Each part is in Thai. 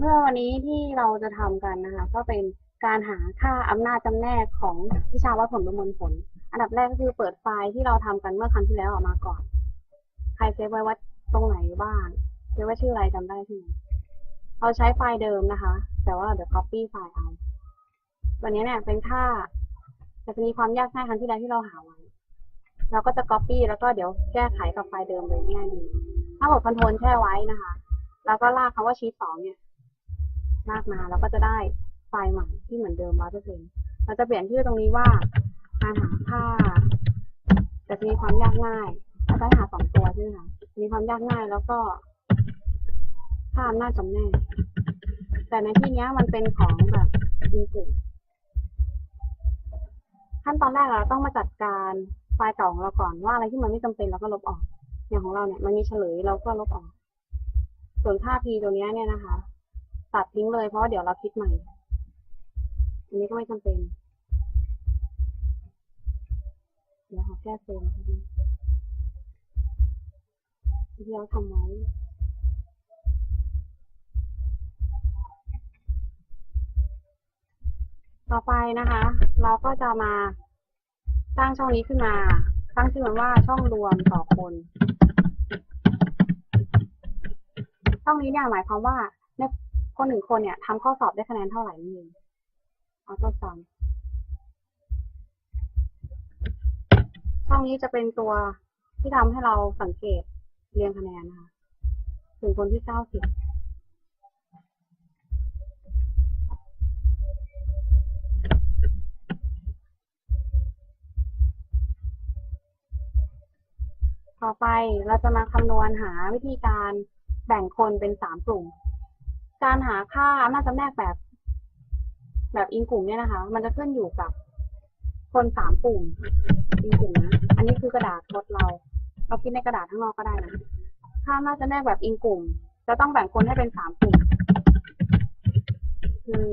เพื่อนๆวันนี้ที่เราจะทำกันนะคะ ก็เป็นการหาค่าอำนาจจำแนกของวิชาวัดผลประมวลผล อันดับแรกก็คือเปิดไฟล์ที่เราทำกันเมื่อครั้งที่แล้วออกมาก่อน ใครเซฟไว้ว่าตรงไหนบ้างเซฟไว้ชื่ออะไรจำได้ใช่ไหมเราใช้ไฟล์เดิมนะคะ แต่ว่าเดี๋ยว copy ไฟล์เอาวันนี้เนี่ยเป็นค่าแต่จะมีความยากง่ายครั้งที่แล้วที่เราหาไว้เราก็จะ copy แล้วก็เดี๋ยวแก้ไขกับไฟล์เดิมเลยง่ายดี ถ้ากด Ctrl แช่ไว้นะคะ แล้วก็ลากคำว่าชีตสองเนี่ย ลากมาแล้วก็จะได้ไฟล์ใหม่ที่เหมือนเดิมร้อยเปอร์เซ็นต์เราจะเปลี่ยนชื่อตรงนี้ว่าการหาค่าแต่จะมีความยากง่ายเราจะหาสองตัวใช่ไหมคะมีความยากง่ายแล้วก็ค่าอำนาจจำแนกแต่ในที่นี้มันเป็นของแบบอินพุตขั้นตอนแรกเราต้องมาจัดการไฟล์เก่าของเราก่อนว่าอะไรที่มันไม่จำเป็นเราก็ลบออก อย่างของเราเนี่ยมันมีเฉลยเราก็ลบออก ส่วนค่า p ตัวนี้เนี่ยนะคะ ตัดทิ้งเลยเพราะว่าเดี๋ยวเราคิดใหม่ อันนี้ก็ไม่จำเป็น เดี๋ยวขอแก้เฟรมพอดีที่เราทำไว้ต่อไปนะคะ เราก็จะมาสร้างช่องนี้ขึ้นมาตั้งชื่อมันว่าช่องรวมต่อคน ช่องนี้เนี่ยหมายความว่า คนหนึ่งคนเนี่ยทำข้อสอบได้คะแนนเท่าไหร่นั่เองเอาตัวซ้ำช่องนี้จะเป็นตัวที่ทำให้เราสังเกตเรียงคะแนนนะคะถึงคนที่เก้าสิบต่อไปเราจะมาคำนวณหาวิธีการแบ่งคนเป็นสามกลุ่ม การหาค่าอำนาจจำแนกแบบ แบบอิงกลุ่มเนี่ยนะคะ มันจะขึ้นอยู่กับคนสามกลุ่มอิงกลุ่มนะ อันนี้คือกระดาษทดเรา เราคิดในกระดาษข้างนอกก็ได้นะ ค่าอำนาจจำแนกแบบอิงกลุ่ม จะต้องแบ่งคนให้เป็นสามกลุ่ม คือ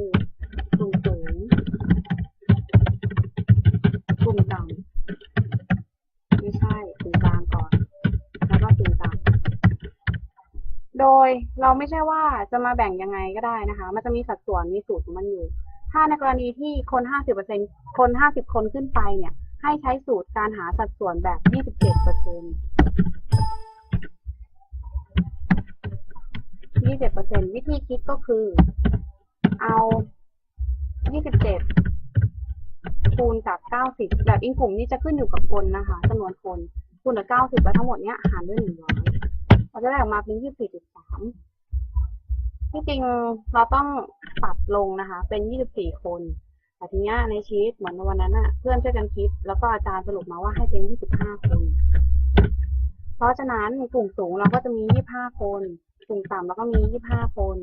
ยเราไม่ใช่ว่าจะมาแบ่งยังไงก็ได้นะคะ มันจะมีสัดส่วนมีสูตรของมันอยู่ ถ้าในกรณีที่คนห้าสิบเปอร์เซ็นคนห้าสิบคนขึ้นไปเนี่ย ให้ใช้สูตรการหาสัดส่วนแบบยี่สิบเจ็ดเปอร์เซ็นยี่สิบเปอร์เซ็นวิธีคิดก็คือเอายี่สิบเจ็ดคูณกับเก้าสิบแบบอิงกลุ่มนี้จะขึ้นอยู่กับคนนะคะจำนวนคนคูณกับเก้าสิบแล้วทั้งหมดเนี้ยหารด้วยหนึ่งร้อยเราจะได้ออกมาเป็น24.3 ที่จริงเราต้องปรับลงนะคะ เป็น24คนแต่ทีนี้ในชีตเหมือนวันนั้นอะเพื่อนช่วยกันคิด แล้วก็อาจารย์สรุปมาว่าให้เป็น25คน เพราะฉะนั้นกลุ่มสูงเราก็จะมี25คน กลุ่มต่ำเราก็มี25คน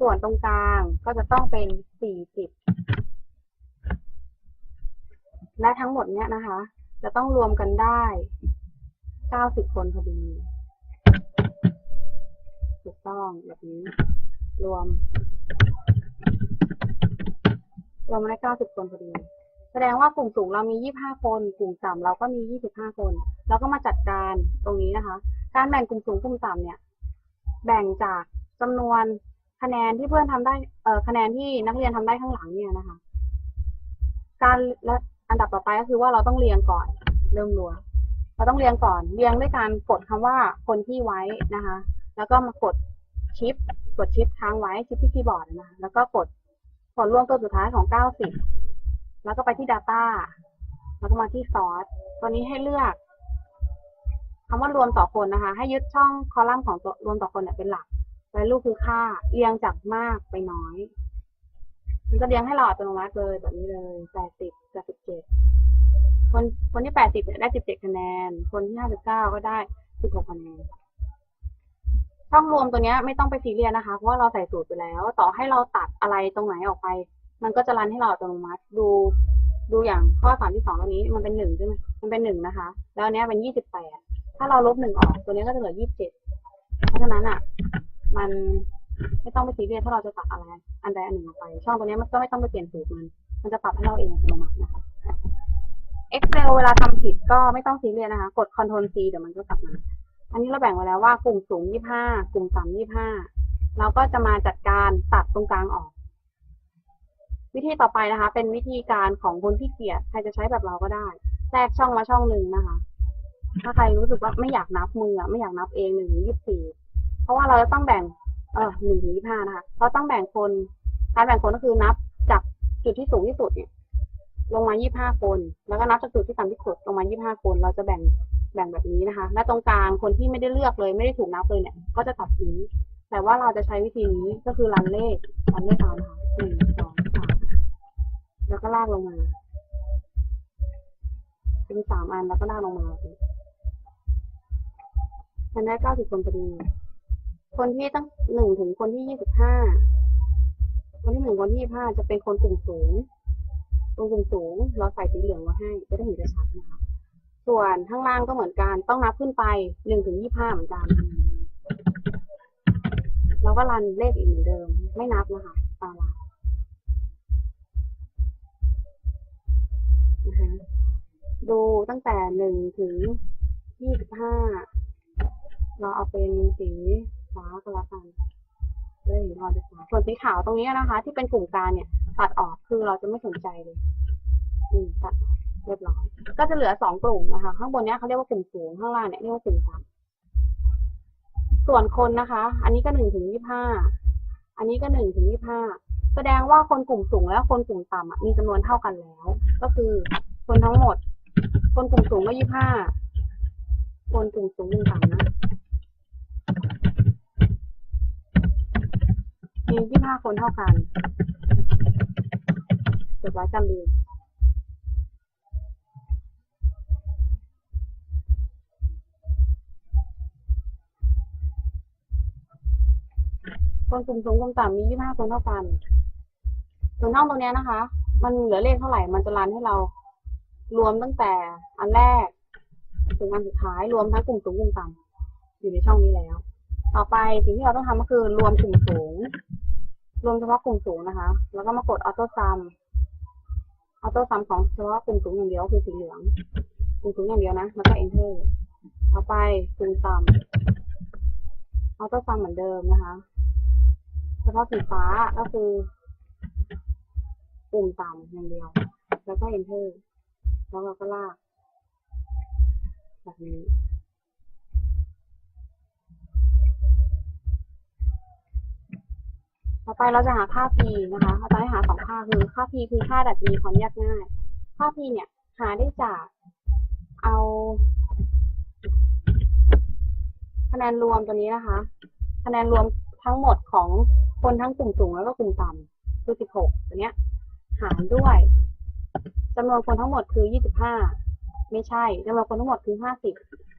ส่วนตรงกลางก็จะต้องเป็น40และทั้งหมดเนี้ยนะคะ จะต้องรวมกันได้90คนพอดี ถูกต้องแบบนี้ รวม รวมมาได้เก้าสิบคนพอดี แสดงว่ากลุ่มสูงเรามียี่ห้าคน กลุ่มต่ำเราก็มียี่สิบห้าคน เราก็มาจัดการตรงนี้นะคะ การแบ่งกลุ่มสูงกลุ่มต่ำเนี่ย แบ่งจากจำนวนคะแนนที่เพื่อนทำได้เอ่อคะแนนที่นักเรียนทำได้ข้างหลังเนี่ยนะคะ การและอันดับต่อไปก็คือว่าเราต้องเรียงก่อนเริ่มรัวเราต้องเรียงก่อนเรียงด้วยการกดคำว่าคนที่ไว้นะคะ แล้วก็มากดชิป กดชิปค้างไว้ชิปที่คีย์บอร์ดนะคะแล้วก็กดผลรวมตัวสุดท้ายของ 90 แล้วก็ไปที่ Data แล้วก็มาที่ Source ตัวนี้ให้เลือกคำว่ารวมต่อคนนะคะ ให้ยึดช่องคอลัมน์ของตัวรวมต่อคนเป็นหลัก value คือค่าเรียงจากมากไปน้อย มันจะเรียงให้เราอัตโนมัติเลยแบบนี้เลย 80กับ17คนคนที่ 80ได้ 17 คะแนน คนที่ 59 ก็ได้ 16 คะแนน ช่องรวมตัวเนี้ยไม่ต้องไปซีเรียสนะคะ เพราะว่าเราใส่สูตรไปแล้ว ต่อให้เราตัดอะไรตรงไหนออกไป มันก็จะรันให้เราอัตโนมัติดูดูอย่างข้อสามที่สองตรงนี้มันเป็นหนึ่งใช่ไหมมันเป็นหนึ่งนะคะ แล้วเนี้ยเป็นยี่สิบแปดถ้าเราลบหนึ่งออกตัวเนี้ยก็จะเหลือยี่สิบเจ็ดเพราะฉะนั้นอะ มันไม่ต้องไปซีเรียสถ้าเราจะตัดอะไร อันใดอันหนึ่งออกไป ช่องตัวเนี้ยมันก็ไม่ต้องไปเปลี่ยนสูตรมัน มันจะปรับให้เราเองอัตโนมัตินะคะ Excel เวลาทำผิดก็ไม่ต้องซีเรียสนะคะ กด Ctrl C เดี๋ยวมันก็กลับมา อันนี้เราแบ่งไว้แล้วว่ากลุ่มสูง25กลุ่มต่ำ25เราก็จะมาจัดการตัดตรงกลางออก วิธีต่อไปนะคะ เป็นวิธีการของคนที่เกียจใครจะใช้แบบเราก็ได้แทรกช่องมาช่องหนึ่งนะคะ ถ้าใครรู้สึกว่าไม่อยากนับมือไม่อยากนับเองหนึ่งยี่สี่เพราะว่าเราจะต้องแบ่งเออหนึ่งถึงยี่ห้านะคะเราต้องแบ่งคนการแบ่งคนก็คือนับจากจุดที่สูงที่สุดเนี่ย ลงมายี่ห้าคน แล้วก็นับจากจุดที่ต่ำที่สุดลงมายี่ห้าคน เราจะแบ่ง แบ่งแบบนี้นะคะและตรงกลางคนที่ไม่ได้เลือกเลย ไม่ได้ถูกนับเลยเนี่ย ก็จะตัดทิ้ง แต่ว่าเราจะใช้วิธีนี้ก็คือรันเลขรันเลขเอานะคะหนึ่งสองสามแล้วก็ลากลงมาเป็นสามอันแล้วก็ลากลงมามันได้เก้าสิบคนพอดีคนที่ตั้งหนึ่งถึงคนที่ยี่สิบห้าคนที่หนึ่งคนที่ยี่ห้าจะเป็นคนกลุ่มสูงตรงกลุ่มสูง เราใส่สีเหลืองไว้ให้จะได้เห็นชับนะคะ ส่วนข้างล่างก็เหมือนกัน ต้องนับขึ้นไปหนึ่งถึงยี่ห้าเหมือนกัน เราก็รันเลขอีกเหมือนเดิม ไม่นับนะคะตามลายนะคะดูตั้งแต่หนึ่งถึงยี่สิบห้าเราเอาเป็นสีฟ้าก็แล้วกันเลยเห็นรอจะฟ้าส่วนสีขาวตรงนี้นะคะ ที่เป็นกลุ่มกางเนี่ย ตัดออกคือเราจะไม่สนใจเลย อืมตัดออก เรียบร้อย ก็จะเหลือสองกลุ่มนะคะ ข้างบนเนี้ยเขาเรียกว่ากลุ่มสูง ข้างล่างเนี่ยเรียกว่ากลุ่มต่ำส่วนคนนะคะ อันนี้ก็หนึ่งถึงยี่ห้า อันนี้ก็หนึ่งถึงยี่ห้า แสดงว่าคนกลุ่มสูงและคนกลุ่มต่ำมีจำนวนเท่ากันแล้ว ก็คือคนทั้งหมด คนกลุ่มสูงก็ยี่ห้า คนกลุ่มสูงกลุ่มต่ำนะมียี่ห้าคนเท่ากันจดไว้จำลื คนกลุ่มสูงกลุ่มต่ำมียี่ห้าคนเท่ากัน ส่วนช่องตรงนี้นะคะ มันเหลือเลขเท่าไหร่ มันจะรันให้เรารวมตั้งแต่อันแรกถึงอันสุดท้ายรวมทั้งกลุ่มสูงกลุ่มต่ำอยู่ในช่องนี้แล้ว ต่อไปสิ่งที่เราต้องทำก็คือรวมกลุ่มสูง รวมเฉพาะกลุ่มสูงนะคะ แล้วก็มากดออโต้ซัมออโต้ซัมของเฉพาะกลุ่มสูงอย่างเดียวคือสีเหลืองกลุ่มสูงอย่างเดียวนะแล้วก็ enter ต่อไปกลุ่มต่ำออโต้ซัมเหมือนเดิมนะคะ ฉพาะสีฟ้าก็คือกลุ่มต่ำอย่างเดียว แล้วก็ enter แล้วเราก็ลากแบบนี้ต่อไปเราจะหาค่า p นะคะเราจะหาสองค่าคือค่า p คือค่าดัชนีความยากง่าย ค่า p เนี่ย หาได้จากเอาคะแนนรวมตัวนี้นะคะ คะแนนรวมทั้งหมดของ คนทั้งกลุ่มสูงแล้วก็กลุ่มต่ำคือ16ตัวเนี้ย หารด้วยจำนวนคนทั้งหมดคือ25ไม่ใช่จำนวนคนทั้งหมดคือ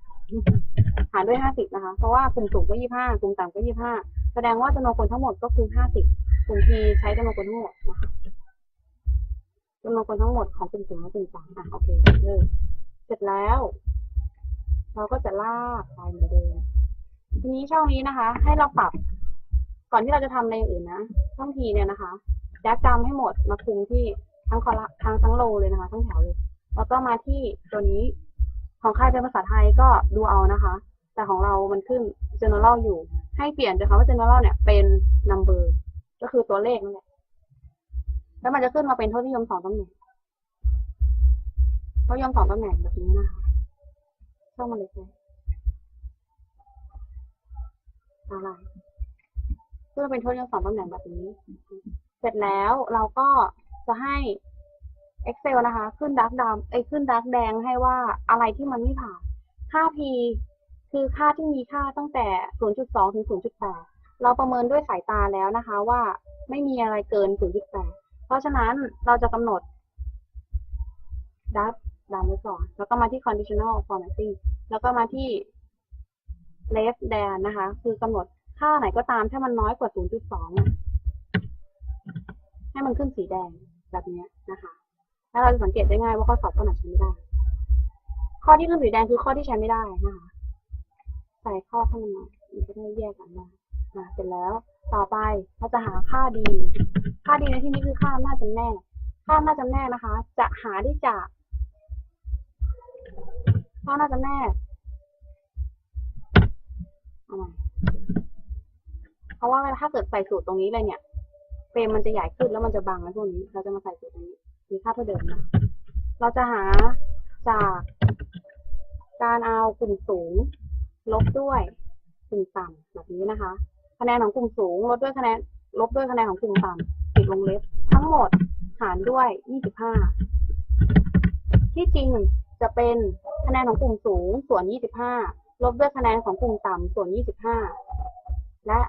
50หารด้วย50นะคะ เพราะว่ากลุ่มสูงก็25กลุ่มต่ำก็25แสดงว่าจำนวนคนทั้งหมดก็คือ50กลุ่ม P ใช้จำนวนคนทั้งหมดนะคะจำนวนคนทั้งหมดของกลุ่มสูงและกลุ่มต่ำอะโอเคเริ่มเสร็จแล้ว เราก็จะลากไปเหมือนเดิมทีนี้ช่องนี้นะคะ ให้เราปรับ ก่อนที่เราจะทำอะไรอย่างอื่นนะช่อง P เนี่ยนะคะยัดจำให้หมดมาคุมที่ทั้งคอละทั้งทั้งโลเลยนะคะ ทั้งแถวเลย แล้วก็มาที่ตัวนี้ ของใครเป็นภาษาไทยก็ดูเอานะคะ แต่ของเรามันขึ้น general อยู่ ให้เปลี่ยนจากคำว่า general เนี่ยเป็น number ก็คือตัวเลขนั่นแหละแล้วมันจะขึ้นมาเป็นทศนิยมสองตำแหน่งทศนิยมสองตำแหน่งแบบนี้นะคะช่องมันเล็กเลยอะไร ขึ้นมาเป็นทศนิยมสองตำแหน่งแบบนี้ เสร็จแล้วเราก็จะให้ Excel นะคะ ขึ้นดักดำไอ้ขึ้นดักแดงให้ว่าอะไรที่มันไม่ผ่าน ค่า P คือค่าที่มีค่าตั้งแต่ 0.2 ถึง 0.8 เราประเมินด้วยสายตาแล้วนะคะว่าไม่มีอะไรเกิน 0.8 เพราะฉะนั้นเราจะกำหนดดักดำไว้ก่อน แล้วก็มาที่ conditional formatting แล้วก็มาที่ left dan นะคะ คือกำหนด ค่าไหนก็ตามถ้ามันน้อยกว่า 0.2 ให้มันขึ้นสีแดงแบบนี้นะคะ แล้วเราจะสังเกตได้ง่ายว่าข้อสอบข้อไหนใช้ไม่ได้ ข้อที่ขึ้นสีแดงคือข้อที่ใช้ไม่ได้นะคะ ใส่ข้อข้างในมามันจะได้แยกกันได้นะเสร็จแล้ว ต่อไปเราจะหาค่าดี ค่าดีในที่นี้คือค่าอำนาจำแนก ค่าอำนาจำแนกนะคะ จะหาได้จาก ค่าอำนาจจำแนกเอาใหม่ ราะว่าถ้าเกิดใส่สูตรตรงนี้เลยเนี่ยเฟรมมันจะใหญ่ขึ้นแล้วมันจะบังนะพวกนี้ เราจะมาใส่สูตรตรงนี้ มีค่าเท่าเดิมนะเราจะหาจากการเอากลุ่มสูง ลบด้วยกลุ่มต่ำแบบนี้นะคะ คะแนนของกลุ่มสูง ลบด้วยคะแนนลบด้วยคะแนนของกลุ่มต่ำติดวงเล็บ ทั้งหมดหารด้วย 25 ที่จริงจะเป็นคะแนนของกลุ่มสูงส่วน 25 ลบด้วยคะแนนของกลุ่มต่ำส่วน 25 และ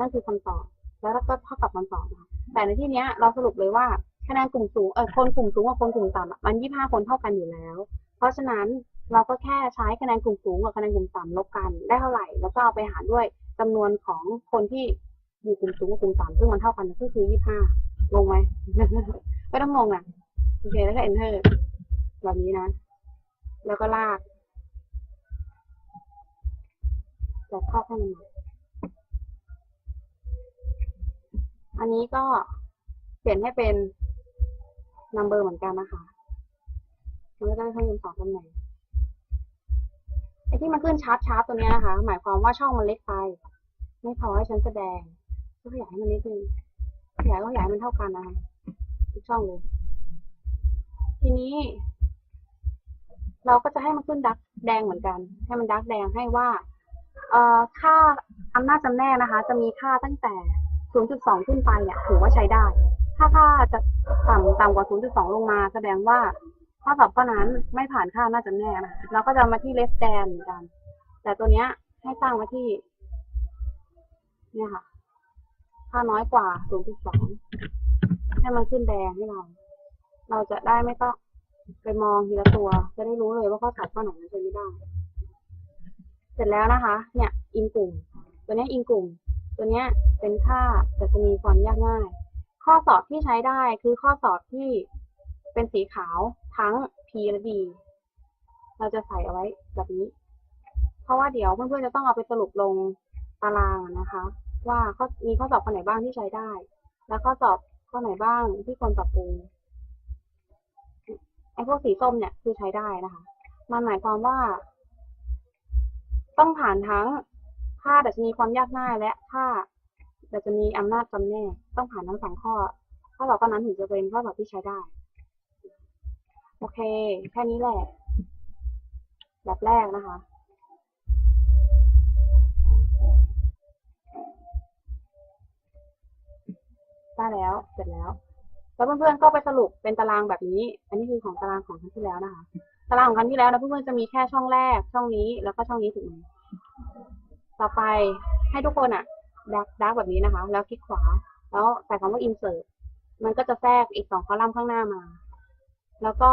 นั่นคือคำตอบ แล้วก็เท่ากับคำตอบนะคะแต่ในที่เนี้ยเราสรุปเลยว่าคะแนนกลุ่มสูงเออคนกลุ่มสูงกับคนกลุ่มต่ำมัน25คนเท่ากันอยู่แล้ว เพราะฉะนั้นเราก็แค่ใช้คะแนนกลุ่มสูงกับคะแนนกลุ่มต่ำลบกันได้เท่าไหร่ แล้วก็เอาไปหารด้วยจำนวนของคนที่อยู่กลุ่มสูงกับกลุ่มต่ำซึ่งมันเท่ากันก็คือ25งงไหมไม่ต้องงงอะโอเคแล้วก็ enter แบบนี้นะ แล้วก็ลากแต่ครอบให้มันหน่ อันนี้ก็เปลี่ยนให้เป็น number เหมือนกันนะคะมันก็จะได้ข้อมูลสองตำแหน่งไอ้ที่มันขึ้นชาร์ตชาร์ตตัวนี้นะคะ หมายความว่าช่องมันเล็กไป ไม่พอให้ฉันแสดงก็ขยายให้มันนิดนึงขยายก็ขยายมันเท่ากันนะคะทุกช่องเลย ทีนี้ เราก็จะให้มันขึ้นดักแดงเหมือนกัน ให้มันดักแดงให้ว่า เอ่อค่าอำนาจจำแนกนะคะ จะมีค่าตั้งแต่ 0.2 ขึ้นไปเนี่ยถือว่าใช้ได้ ถ้าค่าจะต่ำต่ำกว่า 0.2 ลงมา แสดงว่าข้อสอบข้อนั้นไม่ผ่านค่าอำนาจจำแนกนะเราก็จะมาที่ less than เหมือนกัน แต่ตัวเนี้ยให้ตั้งไว้ที่ เนี่ยค่ะ ค่าน้อยกว่า 0.2 ให้มันขึ้นแดงให้เรา เราจะได้ไม่ต้องไปมองทีละตัว จะได้รู้เลยว่าข้อสอบข้อไหนมันใช้ไม่ได้ เสร็จแล้วนะคะ เนี่ย อินกลุ่ม ตัวเนี้ยอินกลุ่ม ตัวเนี้ยเป็นค่าดัชนีความยากง่าย ข้อสอบที่ใช้ได้คือข้อสอบที่เป็นสีขาวทั้ง P และ D เราจะใส่เอาไว้แบบนี้ เพราะว่าเดี๋ยวเพื่อนๆจะต้องเอาไปสรุปลงตารางนะคะ ว่าข้อมีข้อสอบข้อไหนบ้างที่ใช้ได้ และข้อสอบข้อไหนบ้างที่ควรปรับปรุงไอ้พวกสีส้มเนี่ยคือใช้ได้นะคะ มันหมายความว่า ต้องผ่านทั้ง ค่าดัชนีความยากง่ายและค่าดัชนีอำนาจจำแนกต้องผ่านทั้งสองข้อข้อสอบข้อนั้นถึงจะเป็นข้อสอบที่ใช้ได้ โอเค แค่นี้แหละแบบแรกนะคะได้แล้วเสร็จแล้ว แล้วเพื่อนๆก็ไปสรุปเป็นตารางแบบนี้ อันนี้คือของตารางของครั้งที่แล้วนะคะ ตารางของครั้งที่แล้วนะเพื่อนๆจะมีแค่ช่องแรก ช่องนี้แล้วก็ช่องนี้ถูกไหม ต่อไปให้ทุกคนอะดักดักแบบนี้นะคะ แล้วคลิกขวา แล้วใส่คำว่า insert มันก็จะแทรกอีกสองคอลัมน์ข้างหน้ามา แล้วก็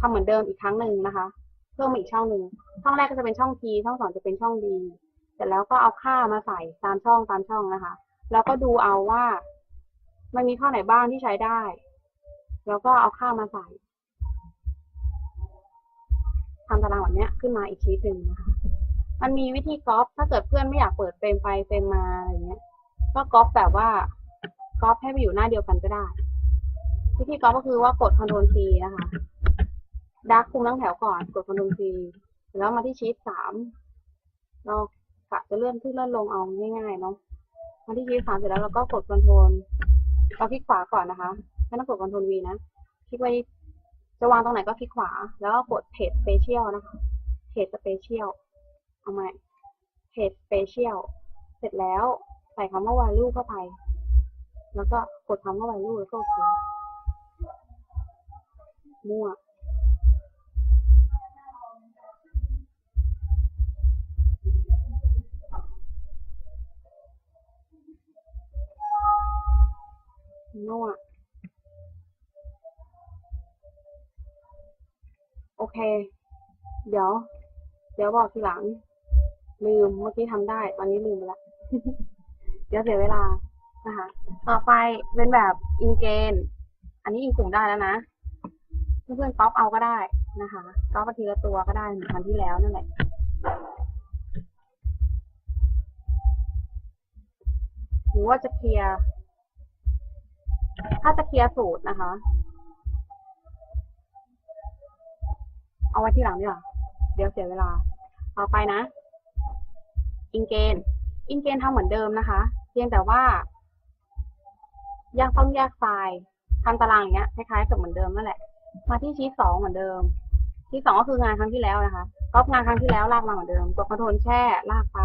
ทำเหมือนเดิมอีกครั้งหนึ่งนะคะ เพิ่มมาอีกช่องหนึ่ง ช่องแรกก็จะเป็นช่อง T ช่องสองจะเป็นช่อง D เสร็จแล้วก็เอาค่ามาใส่ตามช่องตามช่องนะคะ แล้วก็ดูเอาว่า มันมีข้อไหนบ้างที่ใช้ได้ แล้วก็เอาค่ามาใส่ทำตารางแบบนี้ขึ้นมาอีกชีตหนึ่งนะคะ มันมีวิธีก๊อปถ้าเกิดเพื่อนไม่อยากเปิดเฟรมไปเฟรมมาอะไรเงี้ย ก็ก๊อปแบบว่าก๊อปให้ไปอยู่หน้าเดียวกันก็ได้ วิธีก๊อปก็คือว่ากด Ctrl C นะคะดักคุมทั้งแถวก่อนกด Ctrl C แล้วมาที่ชีตสามเรากะจะเลื่อนขึ้นเลื่อนลงเอาง่ายๆเนาะมาที่ชีตสามเสร็จแล้วเราก็กด Ctrl เราคลิกขวาก่อนนะคะไม่ต้องกด Ctrl V นะคลิกไว้จะวางตรงไหนก็คลิกขวา แล้วก็กด Page Special นะคะ Page Special เอาใหม่ Page Special เสร็จแล้วใส่คำว่า value เข้าไป แล้วก็กดคำว่า value แล้วก็โอเคมั่วมั่วโอเค เดี๋ยว เดี๋ยวบอกทีหลัง ลืมเมื่อกี้ทำได้ ตอนนี้ลืมไปแล้วเดี๋ยวเสียเวลานะคะ ต่อไปเป็นแบบอินเกนอันนี้อินกลุ่มได้แล้วนะเพื่อนๆก๊อปเอาก็ได้นะคะก๊อปทีละตัวก็ได้เหมือนครั้งที่แล้วนั่นแหละหรือว่าจะเคลียร์ถ้าจะเคลียร์สูตรนะคะ เอาไว้ที่หลังดีกว่าเดี๋ยวเสียเวลา ต่อไปนะ อินเกนอินเกนทำเหมือนเดิมนะคะ เพียงแต่ว่ายังต้องแยกไฟล์ทำตารางอย่างเงี้ยคล้ายๆกับเหมือนเดิมนั่นแหละ มาที่ชีทสองเหมือนเดิม ชีทสองก็คืองานครั้งที่แล้วนะคะก๊อปงานครั้งที่แล้วลากมาเหมือนเดิมกดคอนโทรลแช่ลากไป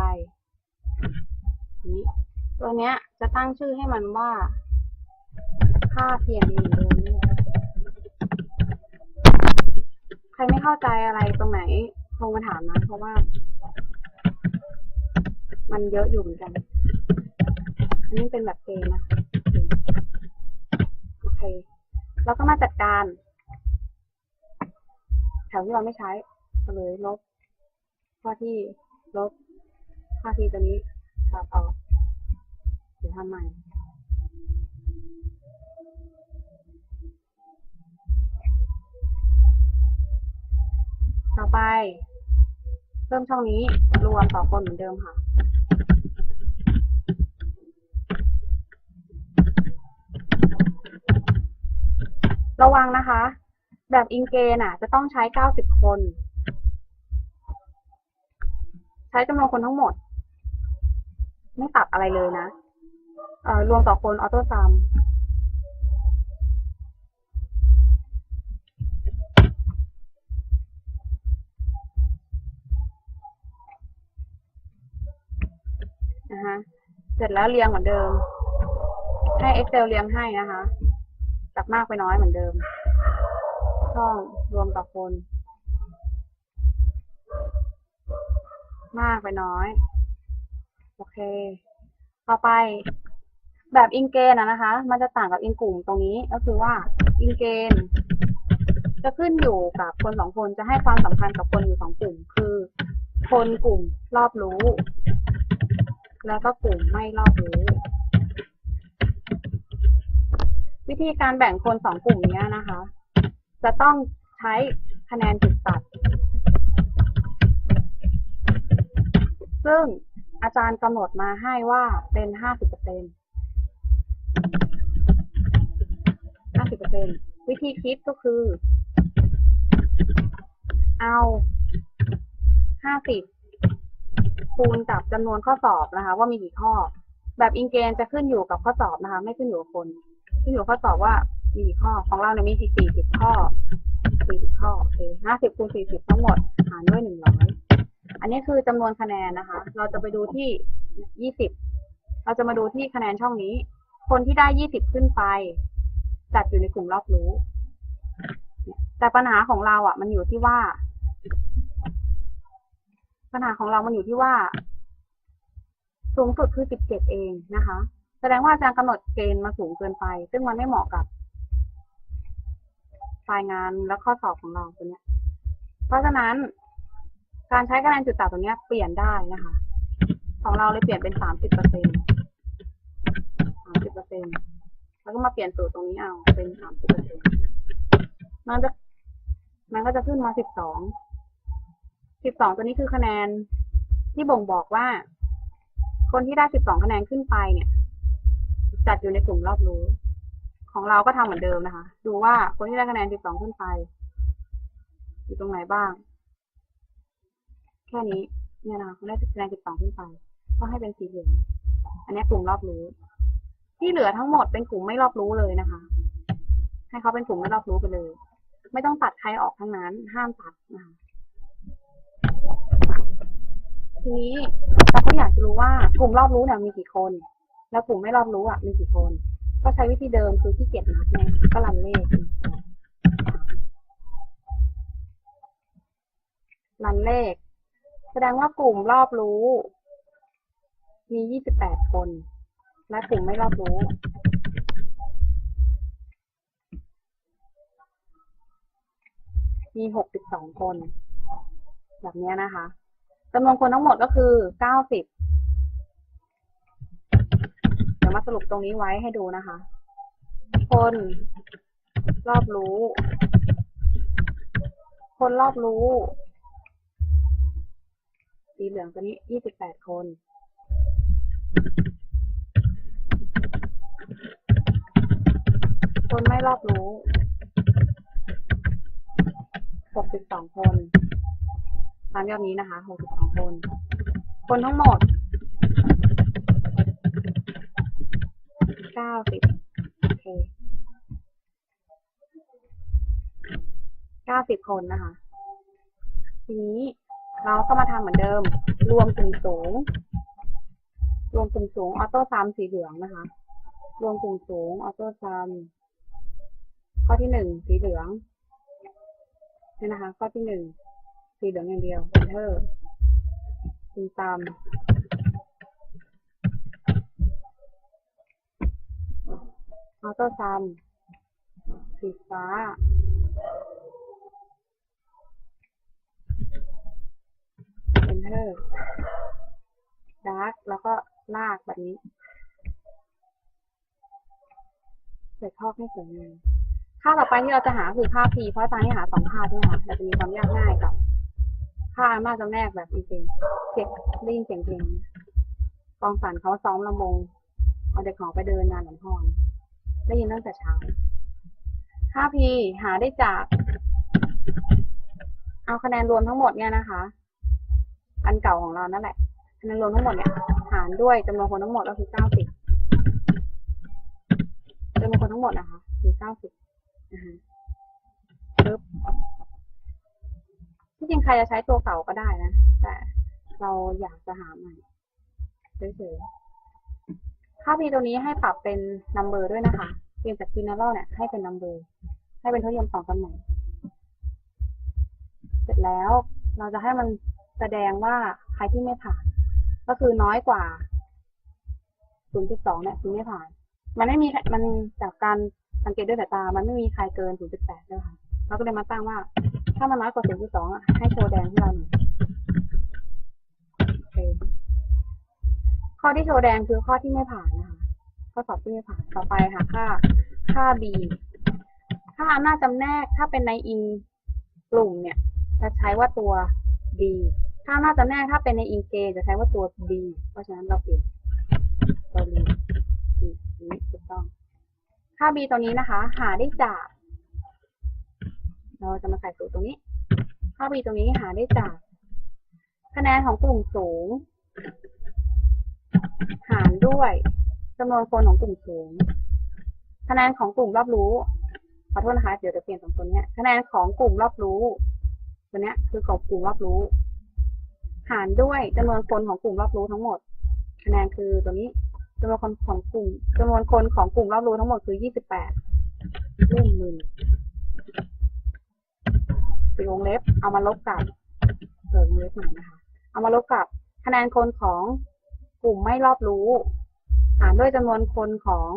นี้ตัวเนี้ยจะตั้งชื่อให้มันว่า ค่าเพียงเหมือนเดิมนี่แหละใครไม่เข้าใจอะไรตรงไหนโทรมาถามนะ เพราะว่า มันเยอะอยู่เหมือนกัน อันนี้เป็นแบบเกนะ โอเคแล้วก็มาจัดการ แถวที่เราไม่ใช้เฉลยลบค่าที่ลบค่าที่ตัวนี้ตัดออกเดี๋ยวทำใหม่ ต่อไป เพิ่มช่องนี้รวมต่อคนเหมือนเดิมค่ะ ระวังนะคะ แบบอิงเกนอะ จะต้องใช้90คน ใช้จำนวนคนทั้งหมด ไม่ตัดอะไรเลยนะเอ่อรวมต่อคนออโต้ซัมนะคะเสร็จแล้วเรียงเหมือนเดิม ให้ Excel เรียงให้นะคะ จากมากไปน้อยเหมือนเดิม ช่องรวมต่อคน มากไปน้อย โอเค ต่อไป แบบอิงเกนอะนะคะ มันจะต่างกับอิงกลุ่มตรงนี้ ก็คือว่าอิงเกนจะขึ้นอยู่กับคนสองคนจะให้ความสำคัญกับคนอยู่สองกลุ่ม คือคนกลุ่มรอบรู้ แล้วก็กลุ่มไม่รอบรู้ วิธีการแบ่งคนสองกลุ่มนี้นะคะ จะต้องใช้คะแนนจุดตัด ซึ่งอาจารย์กำหนดมาให้ว่าเป็นห้าสิบเปอร์เซ็นห้าสิบเปอร์เซ็นวิธีคิดก็คือ เอาห้าสิบคูณกับจำนวนข้อสอบนะคะ ว่ามีกี่ข้อ แบบอิงเกนจะขึ้นอยู่กับข้อสอบนะคะ ไม่ขึ้นอยู่กับคน ขึ้นอยู่กับข้อสอบว่ามีกี่ข้อของเราเนี่ยมีสี่สี่สิบข้อสี่สิบข้อโอเคห้าสิบคูณสี่สิบทั้งหมดหารด้วยหนึ่งร้อยอันนี้คือจำนวนคะแนนนะคะ เราจะไปดูที่ยี่สิบเราจะมาดูที่คะแนนช่องนี้ คนที่ได้ยี่สิบขึ้นไป จัดอยู่ในกลุ่มรอบรู้ แต่ปัญหาของเราอะ มันอยู่ที่ว่า ปัญหาของเรามันอยู่ที่ว่า สูงสุดคือสิบเจ็ดเองนะคะ แสดงว่าอาจารย์กำหนดเกณฑ์มาสูงเกินไป ซึ่งมันไม่เหมาะกับไฟล์งานและข้อสอบของเราตัวเนี้ย เพราะฉะนั้นการใช้คะแนนจุดตัดตัวเนี้ยเปลี่ยนได้นะคะ ของเราเลยเปลี่ยนเป็นสามสิบเปอร์เซ็นสามสิบเปอร์เซ็นแล้วก็มาเปลี่ยนสูตรตรงนี้เอาเป็นสามสิบเปอร์เซ็นมันจะมันก็จะขึ้นมาสิบสอง สิบสองตัวนี้คือคะแนนที่บ่งบอกว่า คนที่ได้สิบสองคะแนนขึ้นไปเนี่ย จัดอยู่ในกลุ่มรอบรู้ ของเราก็ทำเหมือนเดิมนะคะ ดูว่าคนที่ได้คะแนนสิบสองขึ้นไป อยู่ตรงไหนบ้าง แค่นี้เนี่ยนะคะได้คะแนนสิบสองขึ้นไป ก็ให้เป็นสีเหลือง อันนี้กลุ่มรอบรู้ ที่เหลือทั้งหมดเป็นกลุ่มไม่รอบรู้เลยนะคะ ให้เขาเป็นกลุ่มไม่รอบรู้ไปเลย ไม่ต้องตัดใครออกทั้งนั้น ห้ามตัดนะคะทีนี้เราก็อยากจะรู้ว่ากลุ่มรอบรู้เนี่ยมีกี่คน แล้วกลุ่มไม่รอบรู้อะมีกี่คน ก็ใช้วิธีเดิมคือที่เกียจนับเนี่ยก็รันเลขรันเลข แสดงว่ากลุ่มรอบรู้ มี 28 คน และกลุ่มไม่รอบรู้มี62คน แบบนี้นะคะจำนวนคนทั้งหมดก็คือ90 มาสรุปตรงนี้ไว้ให้ดูนะคะ คนรอบรู้ คนรอบรู้ สีเหลืองตัวนี้28คนคนไม่รอบรู้ 62 คน ตามยอดนี้นะคะ 62 คน คนทั้งหมด เก้าสิบโอเคเก้าสิบคนนะคะ ทีนี้เราก็มาทำเหมือนเดิม รวมกลุ่มสูง รวมกลุ่มสูงออโต้ซัมสีเหลืองนะคะ รวมกลุ่มสูงออโต้ซัมข้อที่หนึ่งสีเหลืองนี่นะคะ ข้อที่หนึ่งสีเหลืองอย่างเดียว enter กลุ่มซัม ออโต้ซัมสีฟ้า enter dark แล้วก็ลากแบบนี้เสร็จข้อให้สวยงามค่าต่อไปที่เราจะหาคือค่า p เพราะตอนนี้หาสองค่าใช่ไหมคะเราจะมีความยากง่ายกับค่าอำนาจจำแนกแบบจริงๆเสียงได้ยินเสียงเพลงกองฝันเขาซ้อมลำวงเอาเด็กของไปเดินงานหลวงพ่อน ได้ยินตั้งแต่เช้าค่า p หาได้จาก เอาคะแนนรวมทั้งหมดเนี่ยนะคะ อันเก่าของเรานั่นแหละคะแนนรวมทั้งหมดเนี่ย หารด้วยจำนวนคนทั้งหมดก็คือเก้าสิบจำนวนคนทั้งหมดนะคะคือเก้าสิบนะคะปึ๊บที่จริงใครจะใช้ตัวเก่าก็ได้นะ แต่เราอยากจะหาใหม่เฉยๆ ค่า p ตัวนี้ให้ปรับเป็น number ด้วยนะคะเปลี่ยนจาก general เนี่ยให้เป็น number ให้เป็นทศนิยมสองตำแหน่งเสร็จแล้วเราจะให้มันแสดงว่าใครที่ไม่ผ่าน ก็คือน้อยกว่า 0.2 เนี่ยคือไม่ผ่าน มันไม่มีมันจากการสังเกตด้วยสายตา มันไม่มีใครเกิน 0.8ด้วยค่ะเราก็เลยมาตั้งว่า ถ้ามันน้อยกว่า 0.2อะให้โชว์แดงให้เราหน่อยโอเค ข้อที่โชว์แดงคือข้อที่ไม่ผ่านนะคะข้อสอบที่ไม่ผ่านต่อไปค่ะค่าค่า B ค่าอำนาจจำแนกถ้าเป็นในอิงกลุ่มเนี่ย จะใช้ว่าตัว B ถ้าอำนาจจำแนกถ้าเป็นในอิงเกจะใช้ว่าตัว B เพราะฉะนั้นเราเปลี่ยนตัวนี้ถูกต้อง ค่า B ตัวนี้นะคะ หาได้จาก เราจะมาใส่สูตรตรงนี้ ค่า B ตรงนี้หาได้จาก คะแนนของกลุ่มสูง หารด้วยจำนวนคนของกลุ่มสูง คะแนนของกลุ่มรอบรู้ ขอโทษนะคะ เดี๋ยวจะเปลี่ยนสองตัวนี้คะแนนของกลุ่มรอบรู้ ตัวเนี้ยคือของกลุ่มรอบรู้ หารด้วยจำนวนคนของกลุ่มรอบรู้ทั้งหมด คะแนนคือตัวนี้จำนวนคนของกลุ่มจำนวนคนของกลุ่มรอบรู้ทั้งหมดคือยี่สิบแปดเรื่งหนึ่งสี่วงเล็บ เอามาลบกับเปิดวงเล็บใหม่นะคะ เอามาลบกับคะแนนคนของ กลุ่มไม่รอบรู้ หารด้วยจำนวนคนของ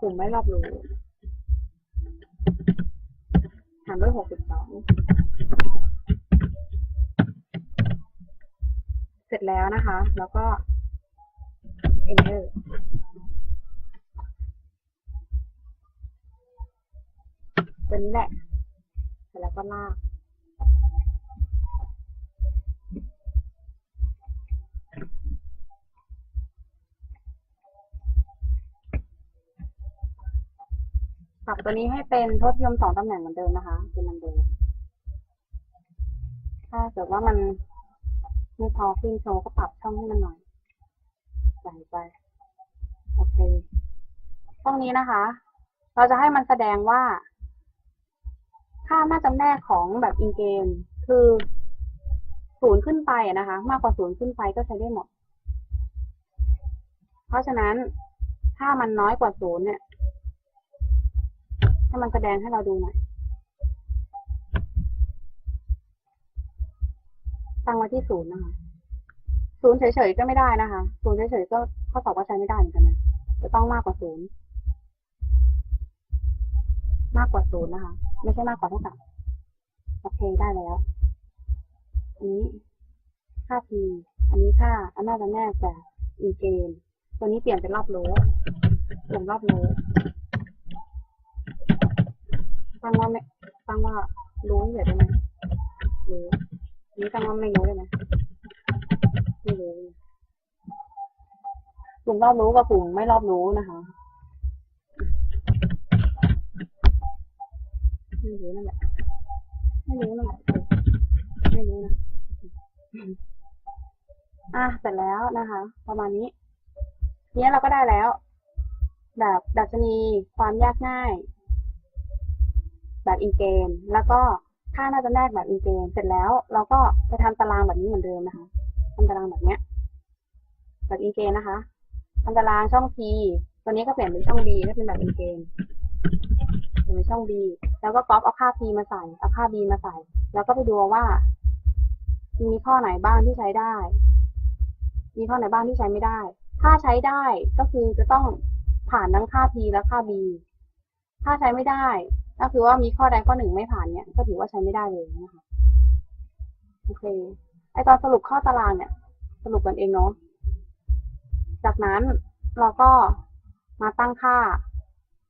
กลุ่มไม่รอบรู้ หารด้วยหกสิบสองเสร็จแล้วนะคะ แล้วก็ enter ตัวนี้แหละเสร็จแล้วก็ลาก บตัวนี้ให้เป็นทศนิยมสองตำแหน่งเหมือนเดิมนะคะเป็นนันเดิมถ้าเกิดว่ามันไม่พอขึ้นโชว์ก็ปรับช่องให้มันหน่อยใส่ไปโอเคช่องนี้นะคะ เราจะให้มันแสดงว่า ค่าหน้าจำแนกของแบบอินเกมคือศูนย์ขึ้นไปนะคะ มากกว่าศูนย์ขึ้นไปก็ใช้ได้หมด เพราะฉะนั้นถ้ามันน้อยกว่าศูนย์เนี่ย ให้มันแสดงให้เราดูหน่อยตั้งไว้ที่ศูนย์นะคะศูนย์เฉยๆก็ไม่ได้นะคะศูนย์เฉยๆก็ข้อสอบก็ใช้ไม่ได้เหมือนกันนะจะต้องมากกว่าศูนย์มากกว่าศูนย์นะคะ ไม่ใช่มากกว่าเท่ากับโอเคได้แล้วอันนี้ค่า p อันนี้ค่าอำนาจจำแนกแต่อีเกมตัวนี้เปลี่ยนเป็นรอบโลเปลี่ยนรอบโล ตั้งว่าไม่ตั้งว่ารู้เฉยได้ไหมรู้นนี้ตั้งว่าไม่รู้ได้ไหมไม่รู้กลุ่มรอบรู้กับกลุ่มไม่รอบรู้นะคะไม่รู้นั่นแหละไม่รู้นั่นแหละไม่รู้นะอะเสร็จแล้วนะคะ ประมาณนี้ทีนี้เราก็ได้แล้ว แบบดัชนีความยากง่าย แบบอินเกณฑ์แล้วก็ค่าน่าจะแนกแบบอินเกณฑ์เสร็จแล้ว เราก็ไปทำตารางแบบนี้เหมือนเดิมนะคะทำตารางแบบเนี้ยแบบอินเกณฑ์นะคะทำตารางช่อง P ตัวนี้ก็เปลี่ยนเป็นช่อง B ก็เป็นแบบอินเกณฑ์เปลี่ยนเป็นช่อง B แล้วก็ก๊อปเอาค่า P มาใส่เอาค่า B มาใส่ แล้วก็ไปดูว่า มีข้อไหนบ้างที่ใช้ได้ มีข้อไหนบ้างที่ใช้ไม่ได้ ถ้าใช้ได้ก็คือจะต้องผ่านทั้งค่า P และค่า B ถ้าใช้ไม่ได้ ก็คือว่ามีข้อใดข้อหนึ่งไม่ผ่านเนี่ย ก็ถือว่าใช้ไม่ได้เลยนะคะ โอเค ไอตอนสรุปข้อตารางเนี่ย สรุปกันเองเนาะ จากนั้นเราก็มาตั้งค่า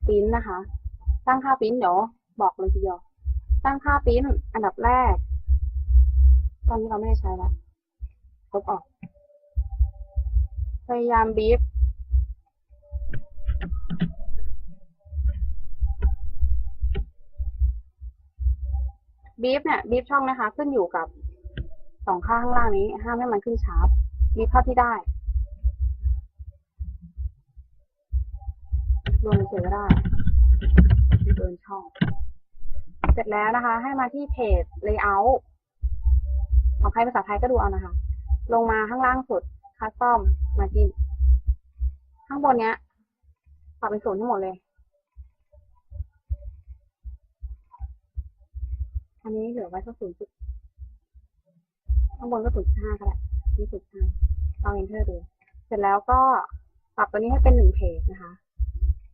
ปริ้นนะคะ ตั้งค่าปริ้นเดี๋ยวบอกเลยทีเดียว ตั้งค่าปริ้นอันดับแรก ตอนนี้เราไม่ได้ใช้แล้วลบออก พยายามบีฟ บีฟเนี่ยบีฟช่องนะคะ ขึ้นอยู่กับสองข้างข้างล่างนี้ ห้ามให้มันขึ้นชาร์ปบีฟเท่าที่ได้รวมเฉยก็ได้เดินช่อง เสร็จแล้วนะคะ ให้มาที่เพจ layout ของใครภาษาไทยก็ดูเอานะคะ ลงมาข้างล่างสุด custom margin ข้างบนเนี้ยปรับเป็นศูนย์ทั้งหมดเลย อันนี้เหลือไว้สักศูนย์จุดข้างบนก็ศูนย์จุดห้าก็ได้นี่ศูนย์ห้าลอง enter ดู เสร็จแล้วก็ปรับตัวนี้ให้เป็นหนึ่งเพจนะคะ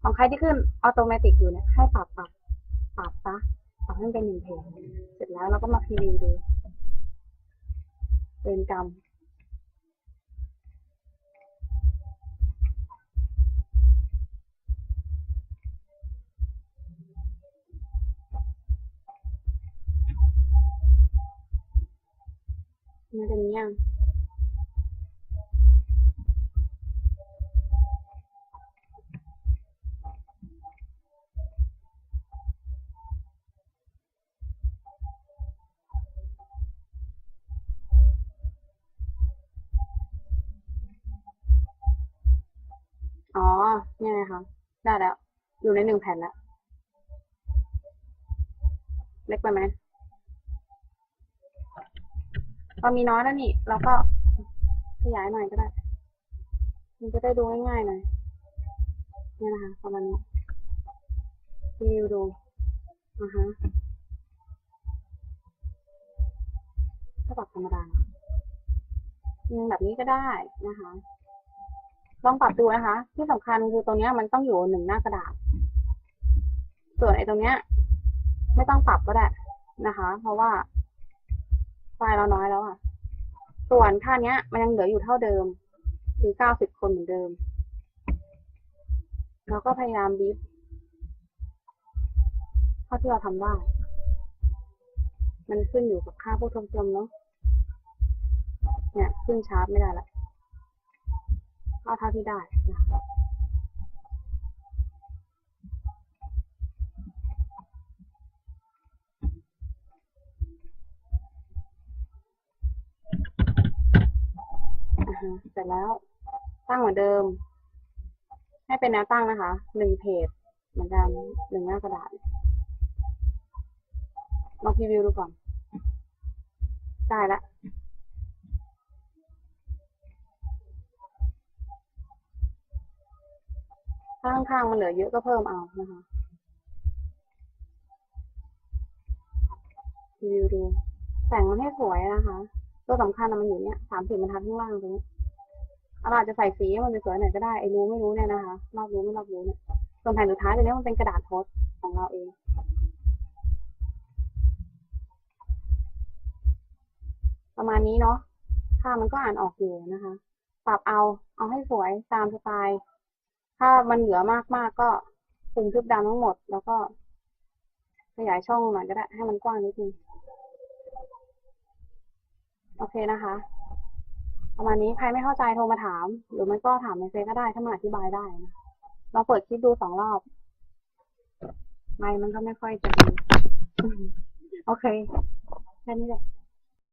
ของใครที่ขึ้นออโตเมติกอยู่เนี่ยให้ปรับปรับปรับซะปรับให้เป็นหนึ่งเพจเสร็จแล้วเราก็มาพิมพ์ดูเป็นกรรม มันเป็นยังอ๋อเนี่ยนะคะได้แล้ว อยู่ในหนึ่งแผ่นแล้ว เล็กไปไหม เรามีน้อยแล้วนี่ เราก็ขยายหน่อยก็ได้ มันจะได้ดูง่ายๆหน่อยเนี่ยนะคะประมาณนี้รีวิวดูอ่าฮะถ้าปรับธรรมดาแบบนี้ก็ได้นะคะ ลองปรับดูนะคะ ที่สำคัญคือตรงนี้มันต้องอยู่หนึ่งหน้ากระดาษ ส่วนไอ้ตรงเนี้ย ไม่ต้องปรับก็ได้นะคะ เพราะว่า ไฟล์เราน้อยแล้วอะ ส่วนค่าเนี้ย มันยังเหลืออยู่เท่าเดิม คือเก้าสิบคนเหมือนเดิม เราก็พยายามบีบเท่าที่เราทำได้ มันขึ้นอยู่กับค่าผู้ชมชมเนาะ เนี่ย ขึ้นชาร์จไม่ได้ละเอาเท่าที่ได้นะคะอ่าฮะ เสร็จแล้วตั้งเหมือนเดิม ให้เป็นแนวตั้งนะคะหนึ่งเพจเหมือนกันหนึ่งหน้ากระดาษลองพรีวิวดูก่อน ได้ละถ้าข้างๆมันเหลือเยอะก็เพิ่มเอานะคะรีวิวดูแต่งมันให้สวยนะคะ ตัวสำคัญมันอยู่เนี้ยสามสิบบรรทัดข้างล่างตรงนี้เราอาจจะใส่สีให้มันสวยๆหน่อยก็ได้ไอ้รู้ไม่รู้เนี่ยนะคะรอบรู้ไม่รอบรู้เนี่ยส่วนแผ่นสุดท้ายตัวนี้มันเป็นกระดาษโพสต์ของเราเองประมาณนี้เนาะค่ามันก็อ่านออกอยู่นะคะ ปรับเอา เอาให้สวยตามสไตล์ ถ้ามันเหลือมากๆกก็คุมทึบดำทั้งหมด แล้วก็ ขยายช่องหน่อยก็ได้ ให้มันกว้างนิดนึง โอเคนะคะ ประมาณนี้ใครไม่เข้าใจโทรมาถาม หรือไม่ก็ถามในเฟซก็ได้ถ้ามาอธิบายได้นะเราเปิดคลิปดูสองรอบไม่มันก็ไม่ค่อยจะดี โอเค แค่นี้แหละ